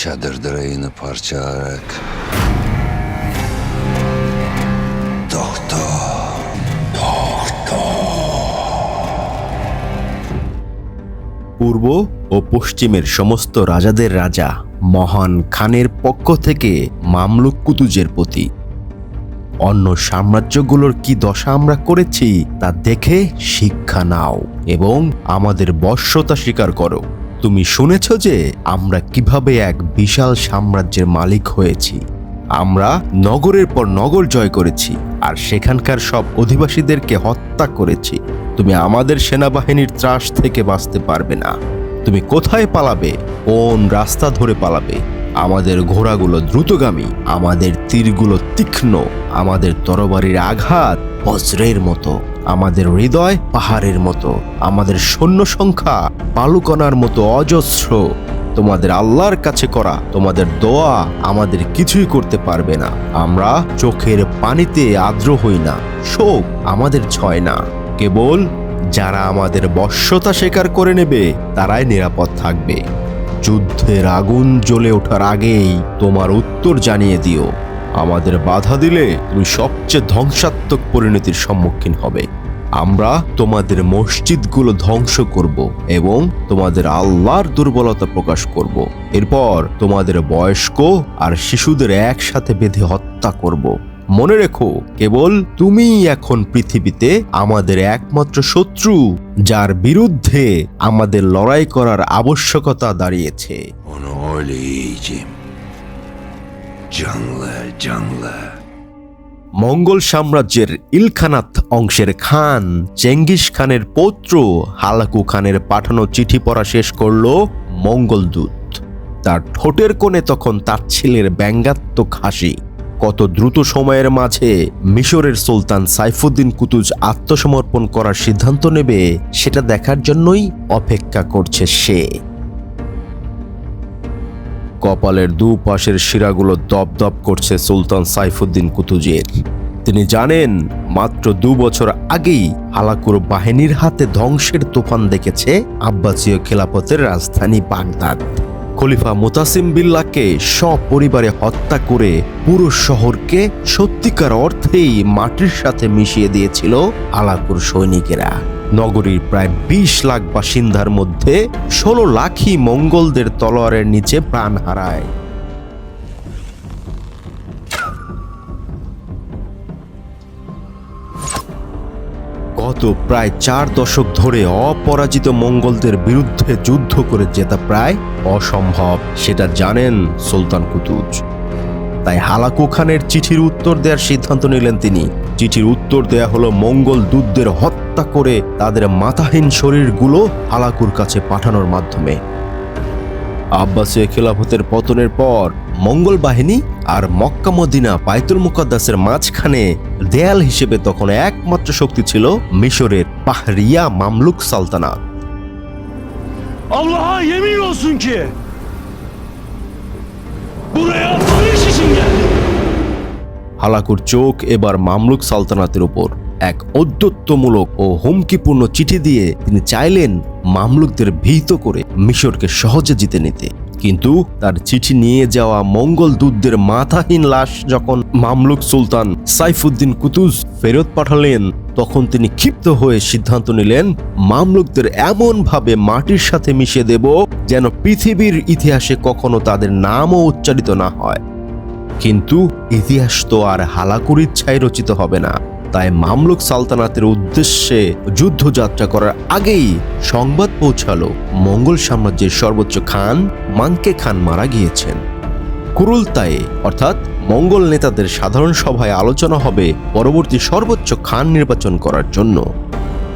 çadırlarını parçalayarak Doktor. পূর্ব ও পশ্চিমের সমস্ত রাজাদের রাজা মহান খানের পক্ষ থেকে মামলুক কুতুজের প্রতি। অন্য সাম্রাজ্যগুলোর কি দশা আমরা করেছি তা দেখে শিক্ষা নাও এবং আমাদের বশ্যতা স্বীকার করো। তুমি শুনেছ যে আমরা কীভাবে এক বিশাল সাম্রাজ্যের মালিক হয়েছি? আমরা নগরের পর নগর জয় করেছি, আর সেখানকার সব অধিবাসীদেরকে হত্যা করেছি। তুমি আমাদের সেনাবাহিনীর ত্রাস থেকে বাঁচতে পারবে না। তুমি কোথায় পালাবে? কোন রাস্তা ধরে পালাবে? আমাদের ঘোড়াগুলো দ্রুতগামী, আমাদের তীরগুলো তীক্ষ্ণ, আমাদের তরবারির আঘাত বজ্রের মতো, আমাদের হৃদয় পাহাড়ের মতো, আমাদের সৈন্য সংখ্যা বালুকণার মতো অজস্র। তোমাদের আল্লাহর কাছে করা, তোমাদের দোয়া আমাদের কিছুই করতে পারবে না। আমরা চোখের পানিতে আর্দ্র হই না, শোক আমাদের ছয় না। কেবল যারা আমাদের বশ্যতা স্বীকার করে নেবে, তারাই নিরাপদ থাকবে। যুদ্ধের আগুন জ্বলে ওঠার আগেই তোমার উত্তর জানিয়ে দিও। আমাদের বাধা দিলে তুমি সবচেয়ে ধ্বংসাত্মক পরিণতির সম্মুখীন হবে। আমরা তোমাদের মসজিদগুলো ধ্বংস করব এবং তোমাদের আল্লাহর দুর্বলতা প্রকাশ করব। এরপর তোমাদের বয়স্ক আর শিশুদের একসাথে বেঁধে হত্যা করব। মনে রেখো কেবল তুমিই এখন পৃথিবীতে আমাদের একমাত্র শত্রু যার বিরুদ্ধে আমাদের লড়াই করার আবশ্যকতা দাঁড়িয়েছে. মঙ্গল সাম্রাজ্যের ইলখানাত অংশের খান চেঙ্গিস খানের পৌত্র হালাকু খানের পাঠানো চিঠি পড়া শেষ করল মঙ্গলদূত তার ঠোঁটের কোণে তখন তার ছেলের ব্যঙ্গাত্মক হাসি। কত দ্রুত সময়ের মাঝে মিশরের সুলতান সাইফুদ্দিন কুতুজ আত্মসমর্পণ করার সিদ্ধান্ত নেবে, সেটা দেখার জন্যই অপেক্ষা করছে সে। কপালের দুপাশের শিরাগুলো দপদপ করছে সুলতান সাইফুদ্দিন কুতুজের। তিনি জানেন, মাত্র দু বছর আগেই হালাকুর বাহিনীর হাতে ধ্বংসের তুফান দেখেছে আব্বাসীয় খেলাপথের রাজধানী বাগদাদ। খলিফা মোতাসিম বিল্লাকে সপরিবারে হত্যা করে পুরো শহরকে সত্যিকার অর্থেই মাটির সাথে মিশিয়ে দিয়েছিল আলাপুর সৈনিকেরা। নগরীর প্রায় বিশ লাখ বাসিন্দার মধ্যে ষোলো লাখই মঙ্গলদের তলোয়ারের নিচে প্রাণ হারায়। গত প্রায় চার দশক ধরে অপরাজিত মঙ্গলদের বিরুদ্ধে যুদ্ধ করে জেতা প্রায় অসম্ভব, সেটা জানেন সুলতান কুতুজ। তাই হালাকু খানের চিঠির উত্তর দেওয়ার সিদ্ধান্ত নিলেন তিনি। চিঠির উত্তর দেয়া হলো, মঙ্গল দূতদের হত্যা করে তাদের মাথাহীন শরীরগুলো হালাকুর কাছে পাঠানোর মাধ্যমে। আব্বাসীয় খেলাফতের পতনের পর মঙ্গল বাহিনী আর মক্কা মদিনা বাইতুল মুকদ্দাসের মাঝখানে দেয়াল হিসেবে তখন একমাত্র শক্তি ছিল মিশরের পাহরিয়া মামলুক সালতানাত। Allah'a yemin olsun ki buraya barış için geldim. হালাকুর চোখ এবার মামলুক সালতানাতের উপর। এক ঔদ্ধত্যমূলক ও হুমকিপূর্ণ চিঠি দিয়ে তিনি চাইলেন মামলুকদের ভীত করে মিশরকে সহজে জিতে নিতে। কিন্তু তার চিঠি নিয়ে যাওয়া মঙ্গল দূতদের মাথাহীন লাশ যখন মামলুক সুলতান সাইফুদ্দিন কুতুজ ফেরত পাঠালেন, তখন তিনি ক্ষিপ্ত হয়ে সিদ্ধান্ত নিলেন, মামলুকদের এমনভাবে মাটির সাথে মিশে দেব যেন পৃথিবীর ইতিহাসে কখনো তাদের নামও উচ্চারিত না হয়। কিন্তু ইতিহাস তো আর হালাকুর ইচ্ছায় রচিত হবে না। তাই মামলুক সালতানাতের উদ্দেশ্যে যুদ্ধযাত্রা করার আগেই সংবাদ পৌঁছালো মঙ্গল সাম্রাজ্যের সর্বোচ্চ খান মানকে খান মারা গিয়েছেন। কুরুলতায়ে, অর্থাৎ মঙ্গল নেতাদের সাধারণ সভায় আলোচনা হবে পরবর্তী সর্বোচ্চ খান নির্বাচন করার জন্য।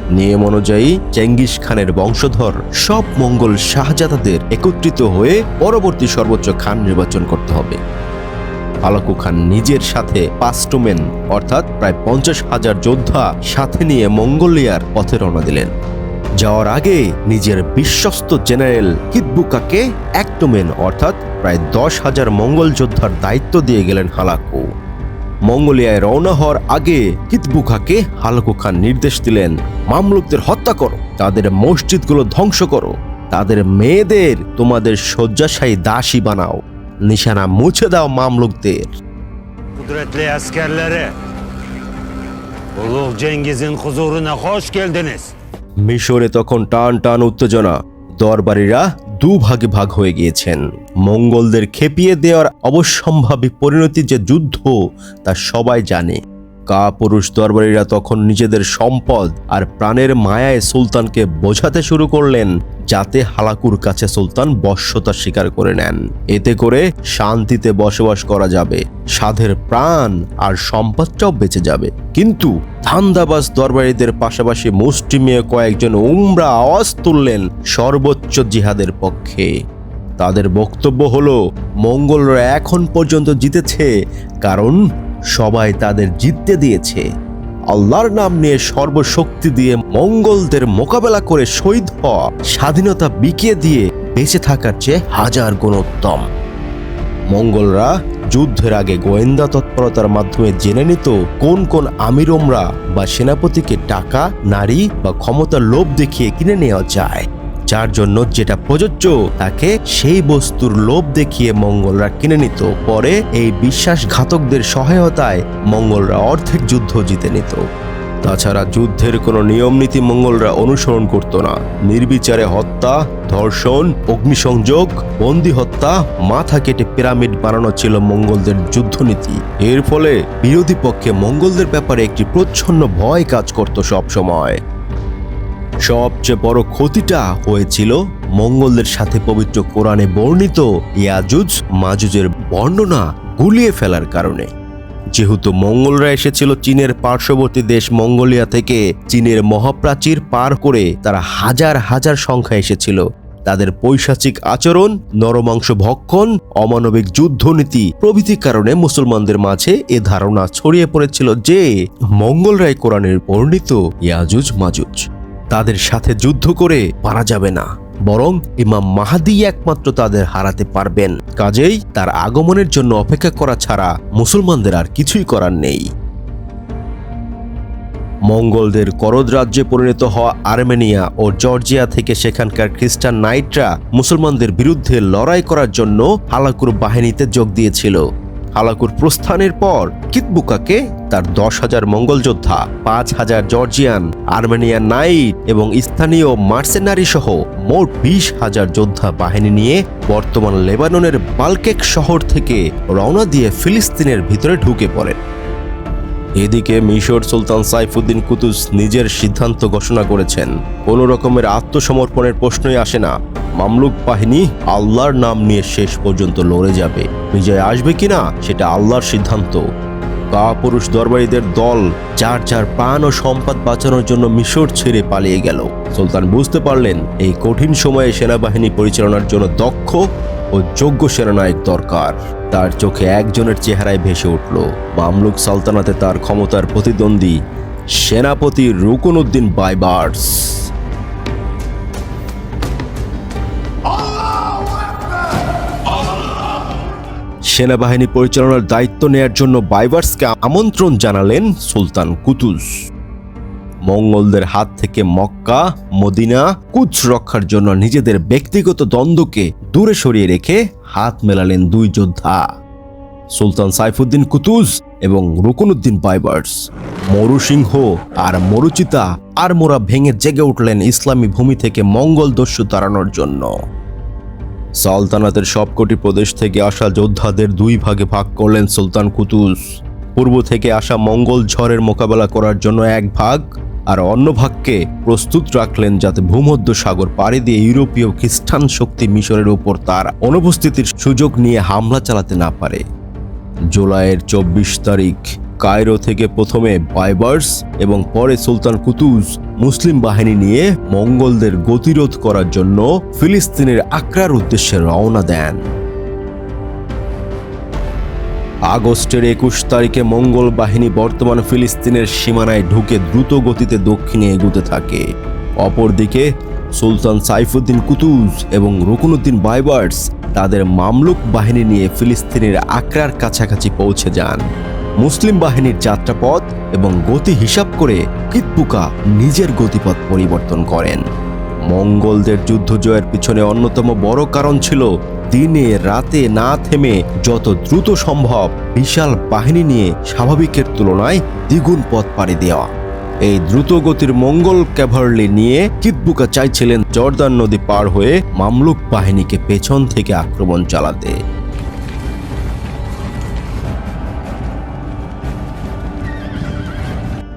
নিয়ম অনুযায়ী চেঙ্গিস খানের বংশধর সব মঙ্গল শাহজাদাদের একত্রিত হয়ে পরবর্তী সর্বোচ্চ খান নির্বাচন করতে হবে। আলাকু খান নিজের সাথে পাস্টুমেন অর্থাৎ প্রায় পঞ্চাশ হাজার যোদ্ধা সাথে নিয়ে মঙ্গোলিয়ার পথে রওনা দিলেন। যাওয়ার আগে নিজের বিশ্বস্ত জেনারেল কিতবুকাকে অ্যাক্টোমেন অর্থাৎ প্রায় দশ হাজার মঙ্গল যোদ্ধার দায়িত্ব দিয়ে গেলেন হালাকু। মঙ্গোলিয়ায় রওনা হওয়ার আগে কিতবুকাকে হালাকু খান নির্দেশ দিলেন, মামলুকদের হত্যা করো, তাদের মসজিদগুলো ধ্বংস করো, তাদের মেয়েদের তোমাদের শয্যাশায়ী দাসী বানাও। নিশানা মুছে দাও মামলুকদের Kudretli askerleri. Ulu Cengiz'in huzuruna hoş geldiniz. মিশরে তখন টান টান উত্তেজনা দরবারীরা দুভাগে ভাগ হয়ে গিয়েছেন মঙ্গলদের খেপিয়ে দেওয়ার অবশ্যম্ভাবী পরিণতি যে যুদ্ধ তা সবাই জানে কা পুরুষ দরবারীরা তখন নিজেদের সম্পদ আর প্রাণের মায়ায় সুলতানকে বোঝাতে শুরু করলেন, যাতে হালাকুর কাছে সুলতান বশ্যতা স্বীকার করে নেন। এতে করে শান্তিতে বসবাস করা যাবে সাধের প্রাণ আর সম্পদটাও বেঁচে যাবে। কিন্তু ধান্দাবাজ দরবারীদের পাশাপাশি মুষ্টিমেয় কয়েকজন উমরা আওয়াজ তুললেন সর্বোচ্চ জিহাদের পক্ষে। তাদের বক্তব্য হলো, মঙ্গলরা এখন পর্যন্ত জিতেছে, কারণ সবাই তাদের জিততে দিয়েছে। আল্লাহর নাম নিয়ে সর্বশক্তি দিয়ে মঙ্গলদের মোকাবেলা করে শহীদ হওয়া, স্বাধীনতা বিকিয়ে দিয়ে বেঁচে থাকার চেয়ে হাজার গুণ উত্তম। মঙ্গলরা যুদ্ধের আগে গোয়েন্দা তৎপরতার মাধ্যমে জেনে নিত কোন কোন আমিরমরা বা সেনাপতিকে টাকা, নারী বা ক্ষমতার লোভ দেখিয়ে কিনে নেওয়া যায়। যার জন্য যেটা প্রযোজ্য, তাকে সেই বস্তুর লোভ দেখিয়ে মঙ্গলরা কিনে নিত। পরে এই বিশ্বাসঘাতকদের সহায়তায় মঙ্গলরা অর্ধেক যুদ্ধ জিতে নিত। তাছাড়া যুদ্ধের কোনো নিয়ম নীতি মঙ্গলরা অনুসরণ করত না। নির্বিচারে হত্যা, ধর্ষণ, অগ্নিসংযোগ, বন্দি হত্যা, মাথা কেটে পিরামিড বানানো ছিল মঙ্গলদের যুদ্ধনীতি। এর ফলে বিরোধী পক্ষে মঙ্গলদের ব্যাপারে একটি প্রচ্ছন্ন ভয় কাজ করত সব সময় সবচেয়ে বড় ক্ষতিটা হয়েছিল মঙ্গলদের সাথে পবিত্র কোরআনে বর্ণিত ইয়াজুজ মাজুজের বর্ণনা গুলিয়ে ফেলার কারণে। যেহেতু মঙ্গলরা এসেছিল চীনের পার্শ্ববর্তী দেশ মঙ্গোলিয়া থেকে, চীনের মহাপ্রাচীর পার করে তারা হাজার হাজার সংখ্যা এসেছিল। তাদের পৈশাচিক আচরণ, নরমাংস ভক্ষণ, অমানবিক যুদ্ধনীতি প্রভৃতি কারণে মুসলমানদের মাঝে এ ধারণা ছড়িয়ে পড়েছিল যে মঙ্গলরাই কোরআনের বর্ণিত ইয়াজুজ মাজুজ। তাদের সাথে যুদ্ধ করে মারা যাবে না। বরং ইমাম মাহাদি একমাত্র তাদের হারাতে পারবেন। কাজেই তার আগমনের জন্য অপেক্ষা করা ছাড়া মুসলমানদের আর কিছুই করার নেই। মঙ্গলদের করদ রাজ্যে পরিণত হওয়া আর্মেনিয়া ও জর্জিয়া থেকে সেখানকার খ্রিস্টান নাইটরা মুসলমানদের বিরুদ্ধে লড়াই করার জন্য হালাকুর বাহিনীতে যোগ দিয়েছিল। হালাকুর প্রস্থানের পর কিতবুকাকে তার দশ হাজার মঙ্গল যোদ্ধা পাঁচ হাজার জর্জিয়ান, আর্মেনিয়ান নাইট এবং স্থানীয় মার্সেনারি সহ মোট বিশ হাজার যোদ্ধা বাহিনী নিয়ে বর্তমান লেবাননের বালকেক শহর থেকে রওনা দিয়ে ফিলিস্তিনের ভিতরে ঢুকে পড়েন। এদিকে মিশর সুলতান সাইফুদ্দিন কুতুস নিজের সিদ্ধান্ত ঘোষণা করেছেন। কোনো রকমের আত্মসমর্পণের প্রশ্নই আসে না। মামলুক বাহিনী আল্লাহর নাম নিয়ে শেষ পর্যন্ত লড়ে যাবে। বিজয় আসবে কিনা, সেটা আল্লাহর সিদ্ধান্ত। কাপুরুষ দরবারীদের দল যার যার প্রাণ ও সম্পদ বাঁচানোর জন্য মিশর ছেড়ে পালিয়ে গেল। সুলতান বুঝতে পারলেন এই কঠিন সময়ে সেনাবাহিনী পরিচালনার জন্য দক্ষ ও যোগ্য সেনানায়ক দরকার। তার চোখে একজনের চেহারায় ভেসে উঠল। মামলুক সালতানাতে তার ক্ষমতার প্রতিদ্বন্দ্বী সেনাপতি রুকনউদ্দিন বাইবার্স। সেনাবাহিনী পরিচালনার দায়িত্ব নেয়ার জন্য বাইবার্সকে আমন্ত্রণ জানালেন সুলতান কুতুস। মঙ্গলদের হাত থেকে মক্কা, মদিনা কুচ রক্ষার জন্য নিজেদের ব্যক্তিগত দ্বন্দ্বকে দূরে সরিয়ে রেখে হাত মেলালেন দুই যোদ্ধা, সুলতান সাইফুদ্দিন কুতুজ এবং রুকনুদ্দিন বাইবার্স। মরুসিংহ আর মরুচিতা আর মোরা ভেঙে জেগে উঠলেন ইসলামী ভূমি থেকে মঙ্গল দস্যু তাড়ানোর জন্য। সালতানাতের সবকটি প্রদেশ থেকে আসা যোদ্ধাদের দুই ভাগে ভাগ করলেন সুলতান কুতুস। পূর্ব থেকে আসা মঙ্গল ঝড়ের মোকাবেলা করার জন্য এক ভাগ, আর অন্য ভাগকে প্রস্তুত রাখলেন যাতে ভূমধ্য সাগর পাড়ি দিয়ে ইউরোপীয় খ্রিস্টান শক্তি মিশরের উপর তার অনুপস্থিতির সুযোগ নিয়ে হামলা চালাতে না পারে। জুলাইয়ের চব্বিশ তারিখ কায়রো থেকে প্রথমে বাইবার্স এবং পরে সুলতান কুতুজ মুসলিম বাহিনী নিয়ে মঙ্গলদের গতিরোধ করার জন্য ফিলিস্তিনের আক্রার উদ্দেশ্যে রওনা দেন। আগস্টের একুশ তারিখে মঙ্গল বাহিনী বর্তমান ফিলিস্তিনের সীমানায় ঢুকে দ্রুত গতিতে দক্ষিণে এগুতে থাকে। অপরদিকে, সুলতান সাইফুদ্দিন কুতুজ এবং রুকনুদ্দিন বাইবার্স তাদের মামলুক বাহিনী নিয়ে ফিলিস্তিনের আক্রার কাছাকাছি পৌঁছে যান। মুসলিম বাহিনীর যাত্রাপথ এবং গতি হিসাব করে কিতপুকা নিজের গতিপথ পরিবর্তন করেন। মঙ্গলদের যুদ্ধ জয়ের পিছনে অন্যতম বড় কারণ ছিল দিনে রাতে না থেমে যত দ্রুত সম্ভব বিশাল বাহিনী নিয়ে স্বাভাবিকের তুলনায় দ্বিগুণ পথ পাড়ি দেওয়া। এই দ্রুত গতির মঙ্গল ক্যাভারলি নিয়ে কিতবুকা চাইছিলেন জর্দান নদী পার হয়ে মামলুক বাহিনীকে পেছন থেকে আক্রমণ চালাতে।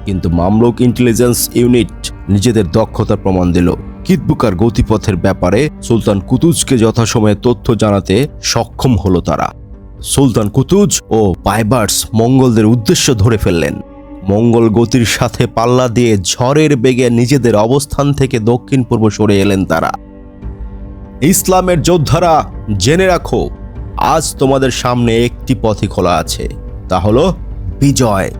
কিন্তু মামলুক ইন্টেলিজেন্স ইউনিট নিজেদের দক্ষতার প্রমাণ দিল। কিতবুকার গতিপথের ব্যাপারে সুলতান কুতুজকে যথাসময়ে তথ্য জানাতে সক্ষম হলো তারা। সুলতান কুতুজ ও পাইবার্স মঙ্গলদের উদ্দেশ্য ধরে ফেললেন। মঙ্গল গতির সাথে পাল্লা দিয়ে ঝড়ের বেগে নিজেদের অবস্থান থেকে দক্ষিণ পূর্ব সরে এলেন তারা। ইসলামের যোদ্ধারা জেনে রাখো, আজ তোমাদের সামনে একটি পথই খোলা আছে, তা হলো বিজয়।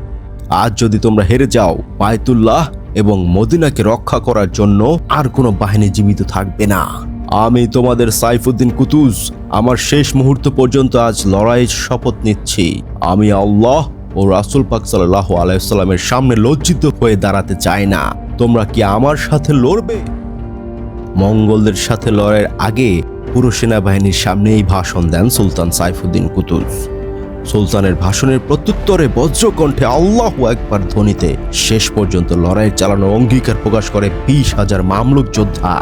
আজ যদি তোমরা হেরে যাও, বায়তুল্লাহ এবং মদিনাকে রক্ষা করার জন্য আর কোনো বাহিনী জীবিত থাকবে না। আমি তোমাদের সাইফুদ্দিন কুতুজ আমার শেষ মুহূর্ত পর্যন্ত আজ লড়াইয়ের শপথ নিচ্ছি। আমি আল্লাহ ও রাসুল পাক সাল্লাহ আলাইসাল্লামের সামনে লজ্জিত হয়ে দাঁড়াতে চাই না। তোমরা কি আমার সাথে লড়বে? মঙ্গলদের সাথে লড়াইয়ের আগে পুরো সেনাবাহিনীর সামনেই ভাষণ দেন সুলতান সাইফুদ্দিন কুতুজ সুলতানের ভাষণের প্রত্যুত্তরে বজ্রকণ্ঠে আল্লাহ একবার ধ্বনিতে শেষ পর্যন্ত লড়াই চালানোর অঙ্গীকার প্রকাশ করে বিশ হাজার মামলুক যোদ্ধা.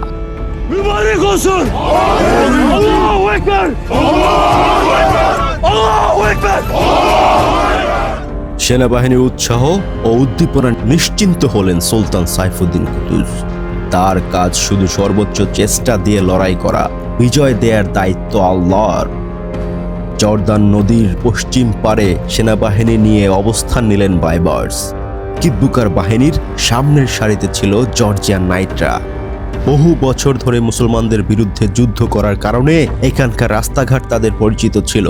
সেনাবাহিনীর উৎসাহ ও উদ্দীপনা নিশ্চিন্ত হলেন সুলতান সাইফুদ্দিন কুতুজ। তার কাজ শুধু সর্বোচ্চ চেষ্টা দিয়ে লড়াই করা বিজয় দেয়ার দায়িত্ব আল্লাহর। জর্দান নদীর পশ্চিম পারে সেনাবাহিনী নিয়ে অবস্থান নিলেন বাইবার্স। কিব্বুকার বাহিনীর সামনের সারিতে ছিল জর্জিয়ান নাইটরা। বহু বছর ধরে মুসলমানদের বিরুদ্ধে যুদ্ধ করার কারণে এখানকার রাস্তাঘাট তাদের পরিচিত ছিল।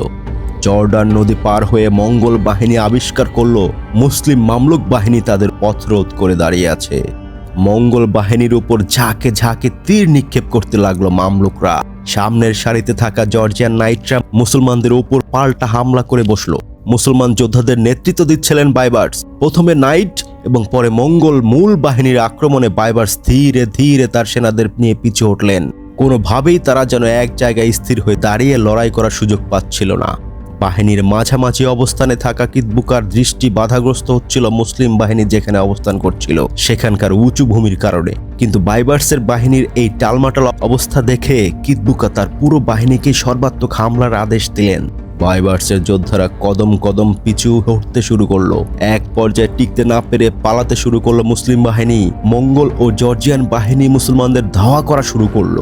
জর্ডান নদী পার হয়ে মঙ্গল বাহিনী আবিষ্কার করল, মুসলিম মামলুক বাহিনী তাদের পথ রোধ করে দাঁড়িয়ে আছে। মঙ্গল বাহিনীর উপর ঝাঁকে ঝাঁকে তীর নিক্ষেপ করতে লাগল মামলুকরা। সামনের সারিতে থাকা জর্জিয়ান নাইটরা মুসলমানদের উপর পাল্টা হামলা করে বসল। মুসলমান যোদ্ধাদের নেতৃত্ব দিচ্ছিলেন বাইবার্স। প্রথমে নাইট এবং পরে মঙ্গল মূল বাহিনীর আক্রমণে বাইবার্স ধীরে ধীরে তার সেনাদের নিয়ে পিছু উঠলেন কোনোভাবেই তারা যেন এক জায়গায় স্থির হয়ে দাঁড়িয়ে লড়াই করার সুযোগ পাচ্ছিল না। বাহিনীর মাঝামাঝি অবস্থানে থাকা কিতবুকার দৃষ্টি বাধাগ্রস্ত হচ্ছিল মুসলিম বাহিনী যেখানে অবস্থান করছিল, সেখানকার উঁচু ভূমির কারণে। কিন্তু বাইবার্সের বাহিনীর এই টালমাটাল অবস্থা দেখে কিতবুকা তার পুরো বাহিনীকে সর্বাত্মক হামলার আদেশ দিলেন। বাইবার্সের যোদ্ধারা কদম কদম পিছু হটতে শুরু করল। এক পর্যায়ে টিকতে না পেরে পালাতে শুরু করল মুসলিম বাহিনী। মঙ্গল ও জর্জিয়ান বাহিনী মুসলমানদের ধাওয়া করা শুরু করল।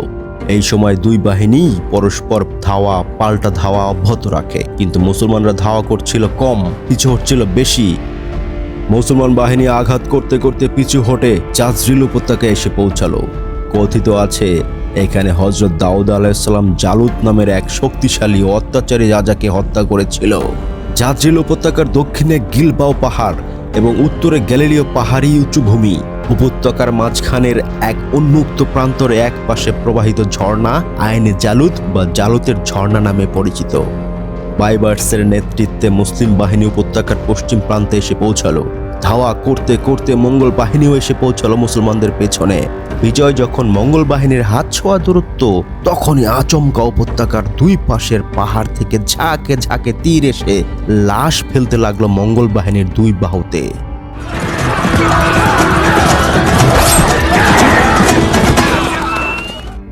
এই সময় দুই বাহিনী পরস্পর ধাওয়া, পাল্টা ধাওয়া অব্যাহত রাখে। কিন্তু মুসলমানরা ধাওয়া করছিল কম, পিছু হচ্ছিল বেশি। মুসলমান বাহিনী আঘাত করতে করতে পিছু হটে চাজরিল উপত্যকায় এসে পৌঁছালো। কথিত আছে, এখানে হজরত দাউদ আলাইসাল্লাম জালুত নামের এক শক্তিশালী অত্যাচারী রাজাকে হত্যা করেছিল। জাজরিল উপত্যকার দক্ষিণে গিলবাও পাহাড় এবং উত্তরে গ্যালিলীয় পাহাড়ি উঁচু ভূমি উপত্যকার মাঝখানের এক উন্মুক্ত প্রান্তরে এক পাশে প্রবাহিত ঝর্ণা, আইনে জালুত বা জালুতের ঝর্ণা নামে পরিচিত। বাইবার্সের নেতৃত্বে মুসলিম বাহিনী উপত্যকার পশ্চিম প্রান্তে এসে পৌঁছালো। ধাওয়া করতে করতে মঙ্গল বাহিনীও এসে পৌঁছালো মুসলমানদের পেছনে। বিজয় যখন মঙ্গল বাহিনীর হাত ছোঁয়া দূরত্ব, তখনই আচমকা উপত্যকার দুই পাশের পাহাড় থেকে ঝাঁকে ঝাঁকে তীর এসে লাশ ফেলতে লাগল মঙ্গল বাহিনীর দুই বাহুতে।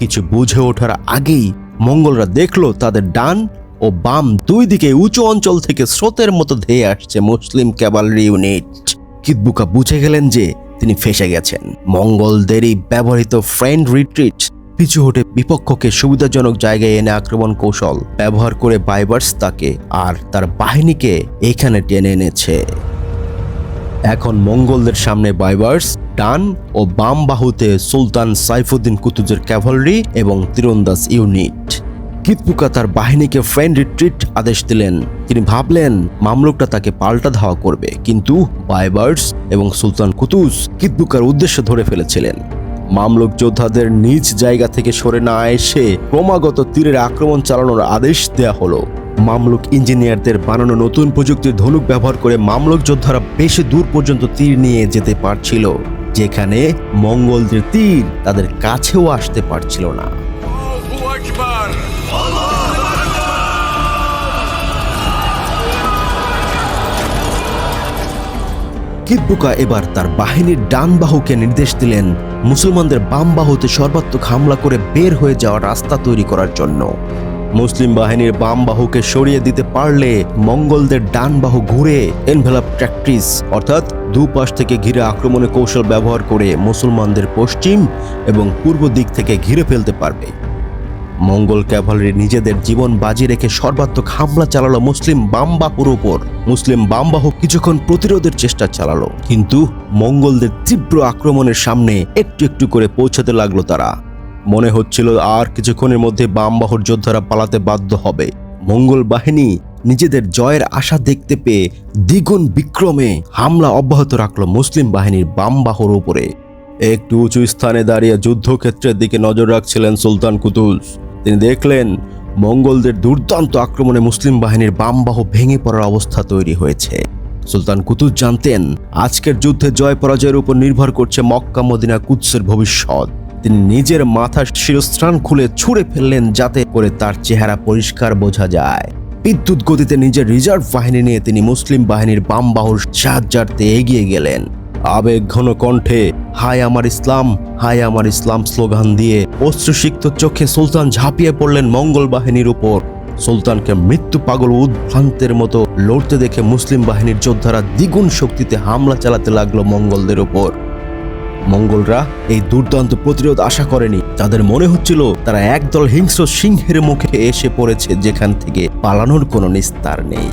কিছু বুঝে ওঠার আগেই মঙ্গলরা দেখল তাদের ডান ও বাম দুই দিকে উঁচু অঞ্চল থেকে স্রোতের মতো ধেয়ে আসছে মুসলিম ক্যাভালরি ইউনিট। কিদবুকা বুঝে গেলেন যে তিনি ফেসে গেছেন। মঙ্গলদেরই ব্যবহৃত ফ্রেন্ড রিট্রিট পিছু হটে বিপক্ষকে সুবিধাজনক জায়গায় এনে আক্রমণ কৌশল ব্যবহার করে বাইবার্স তাকে আর তার বাহিনীকে এখানে টেনে এনেছে। এখন মঙ্গলদের সামনে বাইবার্স ডান ও বাম বাহুতে সুলতান সাইফুদ্দিন কুতুজের ক্যাভালরি এবং তীরন্দাজ ইউনিট। কিতপুকা তার বাহিনীকে ফ্রেন্ড রিট্রিট আদেশ দিলেন। তিনি ভাবলেন, মামলুকটা তাকে পাল্টা ধাওয়া করবে। কিন্তু বাইবার্স এবং সুলতান কুতুজ কিতবুকার উদ্দেশ্য ধরে ফেলেছিলেন। মামলুক যোদ্ধাদের নিজ জায়গা থেকে সরে না এসে ক্রমাগত তীরের আক্রমণ চালানোর আদেশ দেয়া হলো। মামলুক ইঞ্জিনিয়ারদের বানানো নতুন প্রযুক্তির ধনুক ব্যবহার করে মামলুক যোদ্ধারা বেশি দূর পর্যন্ত তীর নিয়ে যেতে পারছিল, যেখানে মঙ্গলদের তীর তাদের কাছেও আসতে পারছিল না। কিব্বুকা এবার তার বাহিনীর ডান বাহুকে নির্দেশ দিলেন মুসলমানদের বাম বাহুতে সর্বাত্মক হামলা করে বের হয়ে যাওয়ার রাস্তা তৈরি করার জন্য। মুসলিম বাহিনীর বাম বাহুকে সরিয়ে দিতে পারলে মঙ্গলদের ডান বাহু ঘুরে এনভেলাপ প্র্যাকটিস অর্থাৎ দুপাশ থেকে ঘিরে আক্রমণের কৌশল ব্যবহার করে মুসলমানদের পশ্চিম এবং পূর্ব দিক থেকে ঘিরে ফেলতে পারবে। মঙ্গল ক্যাভালারি নিজেদের জীবন বাজি রেখে সর্বাত্মক হামলা চালালো মুসলিম বামবাহুর উপর। মুসলিম বামবাহু কিছুক্ষণ প্রতিরোধের চেষ্টা চালালো, কিন্তু মঙ্গলদের তীব্র আক্রমণের সামনে একটু একটু করে পৌঁছাতে লাগল তারা। মনে হচ্ছিল আর কিছুক্ষণের মধ্যে বামবাহুর যোদ্ধারা পালাতে বাধ্য হবে। মঙ্গল বাহিনী নিজেদের জয়ের আশা দেখতে পেয়ে দ্বিগুণ বিক্রমে হামলা অব্যাহত রাখল মুসলিম বাহিনীর বামবাহুর উপরে। একটু উঁচু স্থানে দাঁড়িয়ে যুদ্ধক্ষেত্রের দিকে নজর রাখছিলেন সুলতান কুতুজ তিনি দেখলেন, মঙ্গলদের দুর্দান্ত আক্রমণে মুসলিম বাহিনীর বামবাহু ভেঙে পড়ার অবস্থা তৈরি হয়েছে। সুলতান কুতুজ জানতেন, আজকের যুদ্ধে জয় পরাজয়ের উপর নির্ভর করছে মক্কা মদিনা কুৎসের ভবিষ্যৎ। তিনি নিজের মাথার শিরস্ত্রাণ খুলে ছুঁড়ে ফেললেন যাতে করে তার চেহারা পরিষ্কার বোঝা যায়। বিদ্যুৎ গতিতে নিজের রিজার্ভ বাহিনী নিয়ে তিনি মুসলিম বাহিনীর বাম বাহুর সাহায্যার্থে এগিয়ে গেলেন। আবেগ ঘন কণ্ঠে, হায় আমার ইসলাম, হায় আমার ইসলাম স্লোগান দিয়ে অশ্রুসিক্ত চোখে সুলতান ঝাঁপিয়ে পড়লেন মঙ্গল বাহিনীর উপর। সুলতানকে মৃত্যু পাগল উদ্ভ্রান্তের মতো লড়তে দেখে মুসলিম বাহিনীর যোদ্ধারা দ্বিগুণ শক্তিতে হামলা চালাতে লাগল মঙ্গলদের উপর। মঙ্গলরা এই দুর্দান্ত প্রতিরোধ আশা করেনি। তাদের মনে হচ্ছিল তারা একদল হিংস্র সিংহের মুখে এসে পড়েছে যেখান থেকে পালানোর কোনো নিস্তার নেই।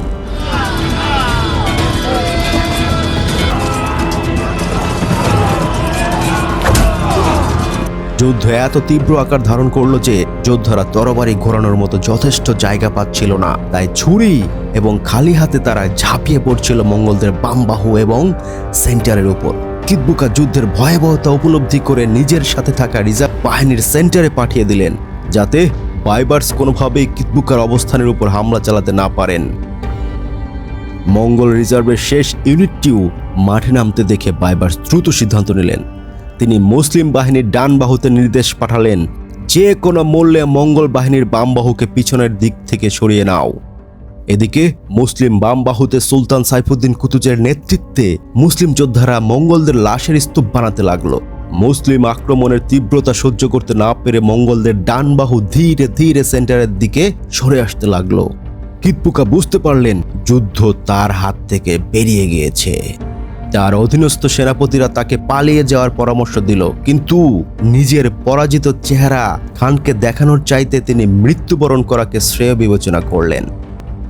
যুদ্ধ এত তীব্র আকার ধারণ করল যে যোদ্ধারা তরবারি ঘোরানোর মতো যথেষ্ট জায়গা পাচ্ছিল না। তাই ছুরি এবং খালি হাতে তারা ঝাঁপিয়ে পড়ছিল মঙ্গলদের বাম বাহু এবং সেন্টারের উপর। কিতবুকা যুদ্ধের ভয়াবহতা উপলব্ধি করে নিজের সাথে থাকা রিজার্ভ বাহিনীর সেন্টারে পাঠিয়ে দিলেন, যাতে বাইবার্স কোনোভাবেই কিতবুকার অবস্থানের উপর হামলা চালাতে না পারেন। মঙ্গল রিজার্ভের শেষ ইউনিটটিও মাঠে নামতে দেখে বাইবার্স দ্রুত সিদ্ধান্ত নিলেন। তিনি মুসলিম বাহিনীর ডান বাহুতে নির্দেশ পাঠালেন, যে কোনো মূল্যে মঙ্গল বাহিনীর বাম বাহুকে পিছনের দিক থেকে সরিয়ে নাও। এদিকে মুসলিম বাম বাহুতে সুলতান সাইফুদ্দিন কুতুজের নেতৃত্বে মুসলিম যোদ্ধারা মঙ্গলদের লাশের স্তূপ বানাতে লাগল। মুসলিম আক্রমণের তীব্রতা সহ্য করতে না পেরে মঙ্গলদের ডান বাহু ধীরে ধীরে সেন্টারের দিকে সরে আসতে লাগল। কিতপুকা বুঝতে পারলেন, যুদ্ধ তার হাত থেকে বেরিয়ে গিয়েছে। তার অধীনস্থ সেনাপতিরা তাকে পালিয়ে যাওয়ার পরামর্শ দিল, কিন্তু নিজের পরাজিত চেহারা খানকে দেখানোর চাইতে তিনি মৃত্যুবরণ করাকে শ্রেয় বিবেচনা করলেন।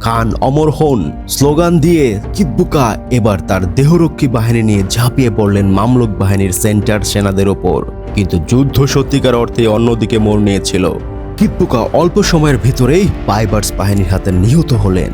খান অমর হন। স্লোগান দিয়ে কিতবুকা এবার তার দেহরক্ষী বাহিনী নিয়ে ঝাঁপিয়ে পড়লেন মামলুক বাহিনীর সেন্টার সেনাদের ওপর। কিন্তু যুদ্ধ সত্যিকার অর্থে অন্যদিকে মোড় নিয়েছিল। কিতবুকা অল্প সময়ের ভিতরেই বাইবার্স বাহিনীর হাতে নিহত হলেন।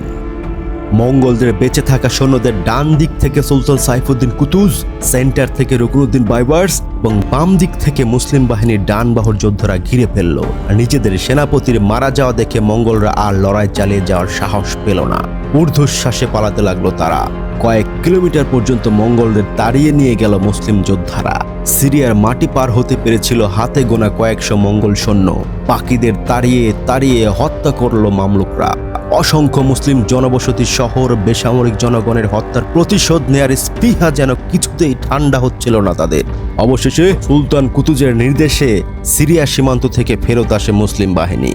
মঙ্গলদের বেঁচে থাকা সৈন্যদের ডান দিক থেকে সুলতান সাইফুদ্দিন কুতুজ, সেন্টার থেকে রুকনুদ্দিন বাইবার্স এবং বাম দিক থেকে মুসলিম বাহিনীর ডান বাহুর যোদ্ধারা ঘিরে ফেলল। নিজেদের সেনাপতির মারা যাওয়া দেখে মঙ্গলরা আর লড়াই চালিয়ে যাওয়ার সাহস পেল না। ঊর্ধ্বশ্বাসে পালাতে লাগল তারা। কয়েক কিলোমিটার পর্যন্ত মঙ্গলদের তাড়িয়ে নিয়ে গেল মুসলিম যোদ্ধারা। সিরিয়ার মাটি পার হতে পেরেছিল হাতে গোনা কয়েকশো মঙ্গল সৈন্য। পাখিদের তাড়িয়ে তাড়িয়ে হত্যা করল মামলুকরা। অসংখ্য মুসলিম জনবসতি শহর, বেসামরিক জনগণের হত্যার প্রতিশোধ নেয়ার স্পৃহা যেন কিছুতেই ঠান্ডা হচ্ছিল না তাদের। অবশেষে সুলতান কুতুজের নির্দেশে সিরিয়া সীমান্ত থেকে ফেরত আসে মুসলিম বাহিনী।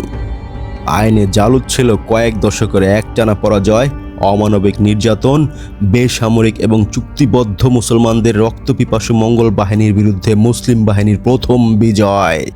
আইনে জালুদ ছিল কয়েক দশকের একটানা পরাজয়, অমানবিক নির্যাতন, বেসামরিক এবং চুক্তিবদ্ধ মুসলমানদের রক্তপিপাসু মঙ্গল বাহিনীর বিরুদ্ধে মুসলিম বাহিনীর প্রথম বিজয়।